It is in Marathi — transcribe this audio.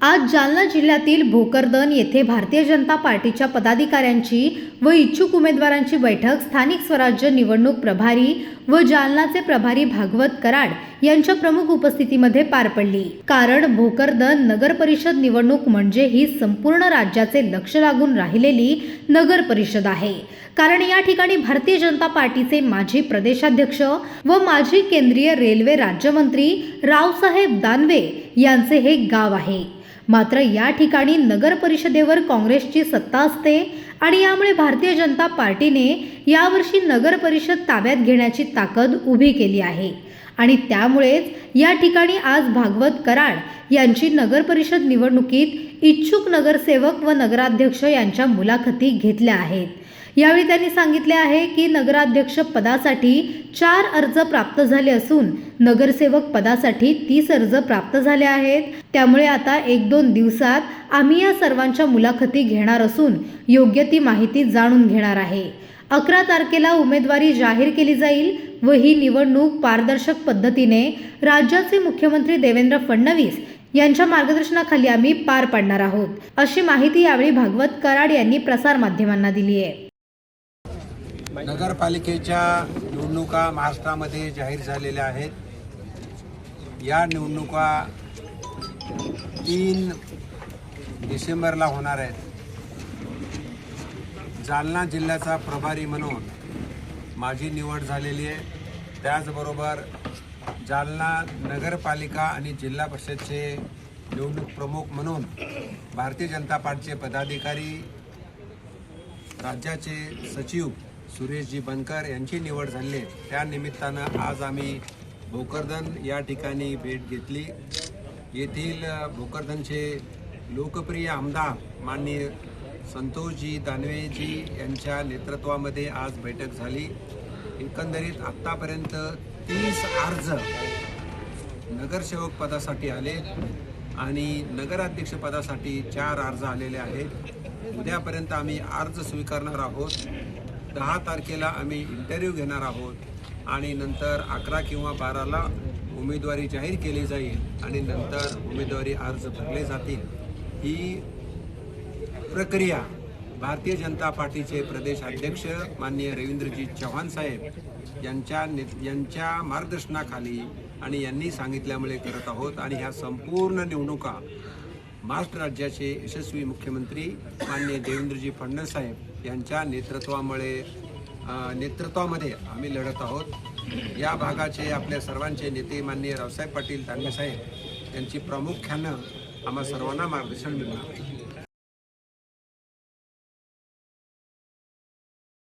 आज जालना जिल्ह्यातील भोकरदन येथे भारतीय जनता पार्टीच्या पदाधिकाऱ्यांची व इच्छुक उमेदवारांची बैठक स्थानिक स्वराज्य निवडणूक प्रभारी व जालनाचे प्रभारी भागवत कराड यांच्या प्रमुख उपस्थितीमध्ये पार पडली. कारण भोकरदन नगर परिषद निवडणूक म्हणजे ही संपूर्ण राज्याचे लक्ष लागून राहिलेली नगर परिषद आहे. कारण या ठिकाणी भारतीय जनता पार्टीचे माजी प्रदेशाध्यक्ष व माजी केंद्रीय रेल्वे राज्यमंत्री रावसाहेब दानवे यांचे हे गाव आहे. मात्र या ठिकाणी नगर परिषदेवर काँग्रेसची सत्ता असते आणि यामुळे भारतीय जनता पार्टीने यावर्षी नगर परिषद ताब्यात घेण्याची ताकद उभी केली आहे. आणि त्यामुळेच या ठिकाणी आज भागवत कराड यांची नगर परिषद निवडणुकीत इच्छुक नगरसेवक व नगराध्यक्ष यांच्या मुलाखती घेतल्या आहेत. यावेळी त्यांनी सांगितले आहे की नगराध्यक्ष पदासाठी चार अर्ज प्राप्त झाले असून नगरसेवक पदासाठी तीस अर्ज प्राप्त झाले आहेत. त्यामुळे आता एक दोन दिवसात आम्ही या सर्वांच्या मुलाखती घेणार असून योग्य ती माहिती जाणून घेणार आहे. अकरा तारखेला उमेदवारी जाहीर केली जाईल व ही निवडणूक पारदर्शक पद्धतीने राज्याचे मुख्यमंत्री देवेंद्र फडणवीस यांच्या मार्गदर्शनाखाली आम्ही पार पाडणार आहोत. अशी माहिती यावेळी भागवत कराड यांनी प्रसारमाध्यमांना दिली आहे. नगरपालिकेच्या निवडणुका महाराष्ट्रामध्ये जाहीर झालेल्या आहेत. या निवडणुका तीन डिसेंबरला होणार आहेत. जालना जिल्ह्याचा प्रभारी म्हणून माझी निवड झालेली आहे. त्याचबरोबर जालना नगरपालिका आणि जिल्हा परिषदचे निवडणूक प्रमुख म्हणून भारतीय जनता पार्टीचे पदाधिकारी राज्याचे सचिव सुरेशजी बनकर यांची निवड झाली. त्यानिमित्तानं त्या निमित्तानं आज आम्ही भोकरदन या ठिकाणी भेट घेतली. येथील भोकरदनचे लोकप्रिय आमदार माननीय संतोषजी दानवेजी यांच्या नेतृत्वामध्ये आज बैठक झाली. एकंदरीत आत्तापर्यंत तीस अर्ज नगरसेवक पदासाठी आले आणि नगराध्यक्ष पदासाठी चार अर्ज आलेले आहेत. उद्यापर्यंत आम्ही अर्ज स्वीकारणार आहोत. दहा तारखेला आम्ही इंटरव्ह्यू घेणार आहोत आणि नंतर अकरा किंवा बाराला उमेदवारी जाहीर केली जाईल आणि नंतर उमेदवारी अर्ज भरले जातील. ही प्रक्रिया भारतीय जनता पार्टीचे प्रदेश अध्यक्ष माननीय रवींद्रजी चव्हाण साहेब यांच्या ने यांच्या मार्गदर्शनाखाली आणि यांनी सांगितल्यामुळे करत आहोत आणि ह्या संपूर्ण निवडणुका महाराष्ट्र राज्याचे यशस्वी मुख्यमंत्री माननीय देवेंद्रजी फडणवीस साहेब यांच्या नेतृत्वामुळे नेतृत्वामध्ये आम्ही लढत आहोत. या भागाचे आपल्या सर्वांचे नेते माननीय रावसाहेब पाटील दानवे साहेब यांची प्रामुख्यानं आम्हा सर्वांना मार्गदर्शन मिळणार आहे.